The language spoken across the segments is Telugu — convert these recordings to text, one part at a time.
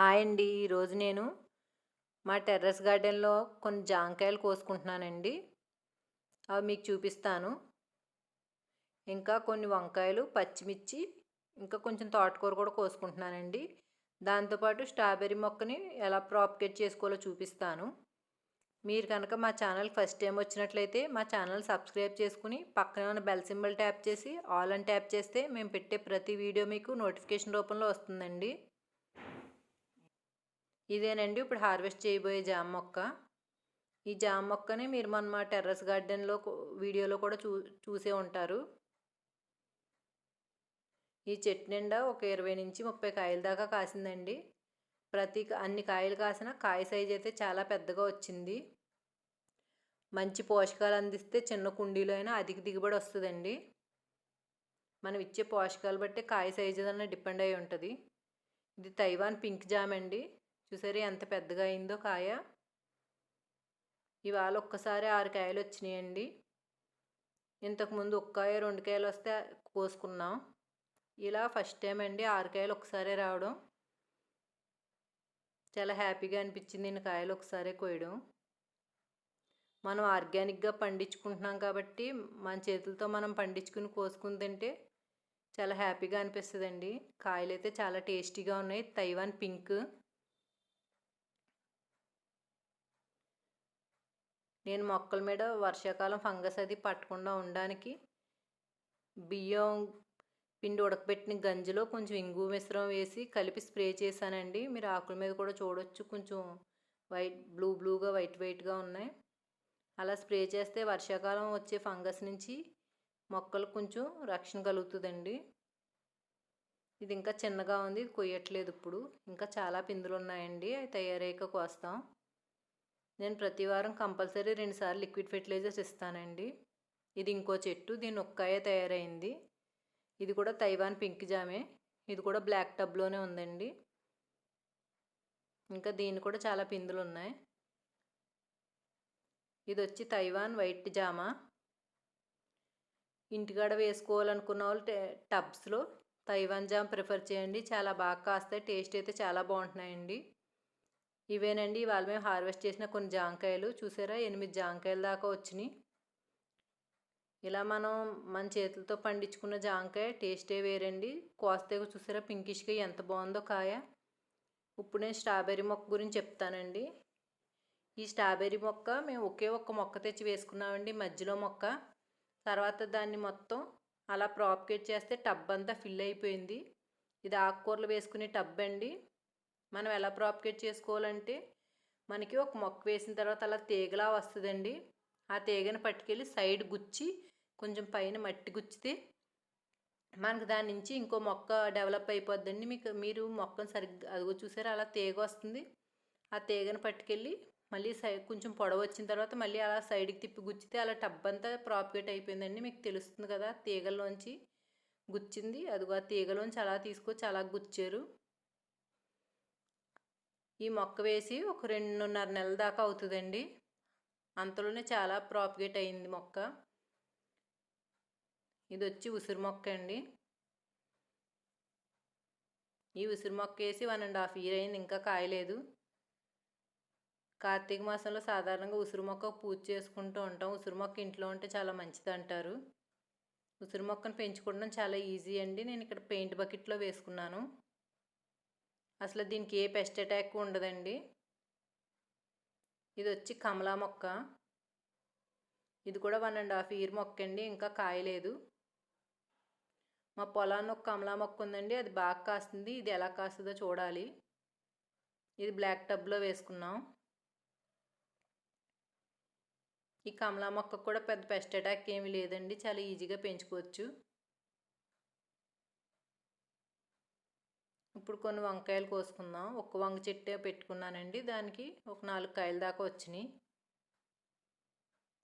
హాయ్ అండి. ఈరోజు నేను మా టెర్రస్ గార్డెన్లో కొన్ని జాంకాయలు కోసుకుంటున్నానండి. అవి మీకు చూపిస్తాను. ఇంకా కొన్ని వంకాయలు పచ్చిమిర్చి ఇంకా కొంచెం తోటకూర కూడా కోసుకుంటున్నానండి. దాంతోపాటు స్ట్రాబెర్రీ మొక్కని ఎలా ప్రాప్కేట్ చేసుకోవాలో చూపిస్తాను. మీరు కనుక మా ఛానల్ ఫస్ట్ టైం వచ్చినట్లయితే మా ఛానల్ సబ్స్క్రైబ్ చేసుకుని పక్కనే ఉన్న బెల్ సింబల్ ట్యాప్ చేసి ఆల్ అని ట్యాప్ చేస్తే మేము పెట్టే ప్రతి వీడియో మీకు నోటిఫికేషన్ రూపంలో వస్తుందండి. ఇదేనండి. ఇప్పుడు హార్వెస్ట్ చేయబోయే జామ మొక్క. ఈ జామ మొక్కని మీరు మన మా టెర్రస్ గార్డెన్లో వీడియోలో కూడా చూ చూసే ఉంటారు. ఈ చెట్టు నిండా ఒక ఇరవై నుంచి ముప్పై కాయల దాకా కాసిందండి. ప్రతి అన్ని కాయలు కాసిన కాయ సైజ్ అయితే చాలా పెద్దగా వచ్చింది. మంచి పోషకాలు అందిస్తే చిన్న కుండీలో అయినా అధిక దిగుబడి వస్తుందండి. మనం ఇచ్చే పోషకాలు బట్టి కాయ సైజు అన్న డిపెండ్ అయి ఉంటుంది. ఇది తైవాన్ పింక్ జామ్ అండి. చూసారా ఎంత పెద్దగా అయిందో కాయ? ఇవాళ ఒక్కసారి ఆరు కాయలు వచ్చినాయండి. ఇంతకుముందు ఒక్కాయ రెండు కాయలు వస్తే కోసుకున్నాం. ఇలా ఫస్ట్ టైం అండి ఆరు కాయలు ఒకసారి రావడం. చాలా హ్యాపీగా అనిపించింది నేను కాయలు ఒకసారి కోయడం. మనం ఆర్గానిక్గా పండించుకుంటున్నాం కాబట్టి మన చేతులతో మనం పండించుకుని కోసుకుని తింటే చాలా హ్యాపీగా అనిపిస్తుందండి. కాయలు అయితే చాలా టేస్టీగా ఉన్నాయి. Taiwan pink. నేను మొక్కల మీద వర్షాకాలం ఫంగస్ అది పట్టకుండా ఉండడానికి బియ్యం పిండి ఉడకబెట్టిన గంజిలో కొంచెం ఇంగు మిశ్రమం వేసి కలిపి స్ప్రే చేశానండి. మీరు ఆకుల మీద కూడా చూడొచ్చు. కొంచెం వైట్ బ్లూ బ్లూగా వైట్ వైట్గా ఉన్నాయి. అలా స్ప్రే చేస్తే వర్షాకాలం వచ్చే ఫంగస్ నుంచి మొక్కలు కొంచెం రక్షణ కలుగుతుందండి. ఇది ఇంకా చిన్నగా ఉంది. కొయ్యట్లేదు ఇప్పుడు. ఇంకా చాలా పిందులు ఉన్నాయండి. అవి తయారయ్యాక కోస్తాం. నేను ప్రతి వారం కంపల్సరీ రెండుసార్లు లిక్విడ్ ఫెర్టిలైజర్స్ ఇస్తానండి. ఇది ఇంకో చెట్టు దీని ఒక్కాయే తయారైంది. ఇది కూడా తైవాన్ పింక్ జామే. ఇది కూడా బ్లాక్ టబ్లోనే ఉందండి. ఇంకా దీని కూడా చాలా పిందులు ఉన్నాయి ఇది వచ్చి తైవాన్ వైట్ జామ. ఇంటికాడ వేసుకోవాలనుకున్న వాళ్ళు టబ్స్లో తైవాన్ జామ్ ప్రిఫర్ చేయండి. చాలా బాగా కాస్తాయి టేస్ట్ అయితే చాలా బాగుంటున్నాయండి. ఇవేనండి ఇవాళ మేము హార్వెస్ట్ చేసిన కొన్ని జాంకాయలు. చూసారా? ఎనిమిది జాంకాయల దాకా వచ్చినాయి. ఇలా మనం మన చేతులతో పండించుకున్న జాంకాయ టేస్టే వేరండి. కోస్తే చూసారా? పింకిష్గా ఎంత బాగుందో కాయ. ఇప్పుడు నేను స్ట్రాబెర్రీ మొక్క గురించి చెప్తానండి. ఈ స్ట్రాబెర్రీ మొక్క మేము ఒకే ఒక్క మొక్క తెచ్చి వేసుకున్నామండి మధ్యలో మొక్క. తర్వాత దాన్ని మొత్తం అలా ప్రాప్కేట్ చేస్తే టబ్ అంతా ఫిల్ అయిపోయింది. ఇది ఆకుకూరలు వేసుకునే టబ్ అండి. మనం ఎలా ప్రాపికేట్ చేసుకోవాలంటే మనకి ఒక మొక్క వేసిన తర్వాత అలా తీగలా వస్తుందండి. ఆ తీగని పట్టుకెళ్ళి సైడ్ గుచ్చి కొంచెం పైన మట్టి గుచ్చితే మనకు దాని నుంచి ఇంకో మొక్క డెవలప్ అయిపోద్దండి. మీకు మీరు మొక్కను సరిగ్గా అదిగో చూసారా అలా తీగ వస్తుంది. ఆ తీగను పట్టుకెళ్ళి మళ్ళీ సై కొంచెం పొడవు వచ్చిన తర్వాత మళ్ళీ అలా సైడ్కి తిప్పి గుచ్చితే అలా టబ్ అంతా ప్రాపగేట్ అయిపోయిందండి. మీకు తెలుస్తుంది కదా తీగల్లోంచి గుచ్చింది. అదిగో ఆ తీగలోంచి అలా తీసుకొచ్చి అలా గుచ్చారు. ఈ మొక్క వేసి ఒక రెండున్నర నెలల దాకా అవుతుందండి. అంతలోనే చాలా ప్రాపిగేట్ అయింది మొక్క. ఇది వచ్చి ఉసిరి మొక్క అండి. ఈ ఉసిరి మొక్క వేసి వన్ అండ్ హాఫ్ ఇయర్ అయింది ఇంకా కాయలేదు. కార్తీక మాసంలో సాధారణంగా ఉసిరి మొక్క పూజ చేసుకుంటూ ఉంటాం. ఉసిరి మొక్క ఇంట్లో ఉంటే చాలా మంచిది అంటారు. ఉసిరి మొక్కను పెంచుకోవడం చాలా ఈజీ అండి. నేను ఇక్కడ పెయింట్ బకెట్లో వేసుకున్నాను. అసలు దీనికి ఏ పెస్ట్ అటాక్ ఉండదండి. ఇది వచ్చి కమలా మొక్క. ఇది కూడా వన్ అండ్ హాఫ్ ఇయర్ మొక్క అండి ఇంకా కాయలేదు. మా పొలాన్ని ఒక కమలా మొక్క ఉందండి అది బాగా కాస్తుంది. ఇది ఎలా కాస్తుందో చూడాలి. ఇది బ్లాక్ టబ్లో వేసుకున్నాం. ఈ కమలా మొక్క కూడా పెద్ద పెస్ట్ అటాక్ ఏమీ లేదండి చాలా ఈజీగా పెంచుకోవచ్చు. ఇప్పుడు కొన్ని వంకాయలు కోసుకుందాం. ఒక వంగ చెట్టే పెట్టుకున్నానండి. దానికి ఒక నాలుగు కాయల దాకా వచ్చినాయి.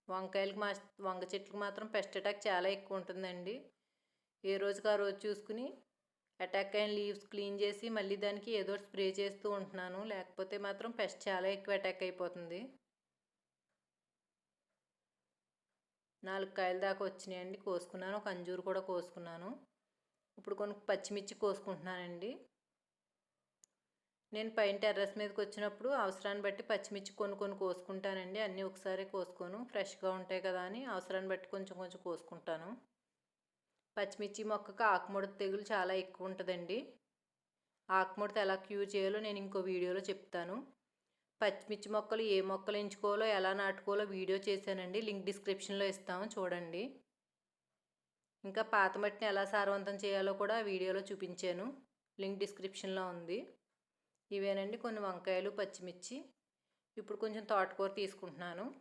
వంకాయలకు మా వంగ చెట్లకు మాత్రం పెస్ట్ అటాక్ చాలా ఎక్కువ ఉంటుందండి. ఏ రోజుకి ఆ రోజు చూసుకుని అటాక్ అయిన లీవ్స్ క్లీన్ చేసి మళ్ళీ దానికి ఏదో స్ప్రే చేస్తూ ఉంటున్నాను. లేకపోతే మాత్రం పెస్ట్ చాలా ఎక్కువ అటాక్ అయిపోతుంది. నాలుగు కాయల దాకా వచ్చినాయండి. కోసుకున్నాను. ఒక అంజూరు కూడా కోసుకున్నాను. ఇప్పుడు కొన్ని పచ్చిమిర్చి కోసుకుంటున్నానండి. నేను పైన టెర్రస్ మీదకి వచ్చినప్పుడు అవసరాన్ని బట్టి పచ్చిమిర్చి కొన్ని కొన్ని కోసుకుంటానండి. అన్నీ ఒకసారి కోసుకోను. ఫ్రెష్గా ఉంటాయి కదా అని అవసరాన్ని బట్టి కొంచెం కొంచెం కోసుకుంటాను. పచ్చిమిర్చి మొక్కకు ఆకుముడత తెగులు చాలా ఎక్కువ ఉంటుందండి. ఆకుముడత ఎలా క్యూర్ చేయాలో నేను ఇంకో వీడియోలో చెప్తాను. పచ్చిమిర్చి మొక్కలు ఏ మొక్కలు ఎంచుకోవాలో ఎలా నాటుకోవాలో వీడియో చేశానండి. లింక్ డిస్క్రిప్షన్లో ఇస్తాము చూడండి. ఇంకా పాత మట్టిని ఎలా సారవంతం చేయాలో కూడా వీడియోలో చూపించాను. లింక్ డిస్క్రిప్షన్లో ఉంది. ఇవేనండి కొన్ని వంకాయలు పచ్చిమిర్చి. ఇప్పుడు కొంచెం తోటకూర తీసుకుంటున్నాను.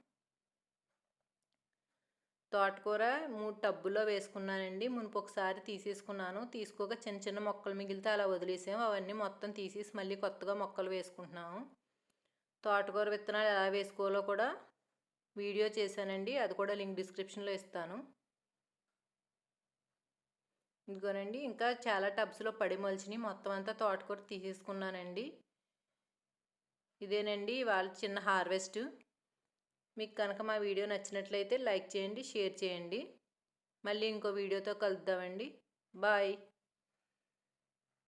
తోటకూర మూడు టబ్బుల్లో వేసుకున్నానండి. మునుపు ఒకసారి తీసేసుకున్నాను. తీసుకోక చిన్న చిన్న మొక్కలు మిగిలితే అలా వదిలేసాము. అవన్నీ మొత్తం తీసేసి మళ్ళీ కొత్తగా మొక్కలు వేసుకుంటున్నాము. తోటకూర విత్తనాలు ఎలా వేసుకోవాలో కూడా వీడియో చేశానండి. అది కూడా లింక్ డిస్క్రిప్షన్లో ఇస్తాను. ఇదిగోనండి ఇంకా చాలా టబ్స్లో పడి మొలిచిని మొత్తం అంతా తోటకూర తీసేసుకున్నానండి. ఇదేనండి వాళ్ళ చిన్న హార్వెస్ట్. మీకు కనుక మా వీడియో నచ్చినట్లయితే లైక్ చేయండి షేర్ చేయండి. మళ్ళీ ఇంకో వీడియోతో కలుద్దామండి. బాయ్.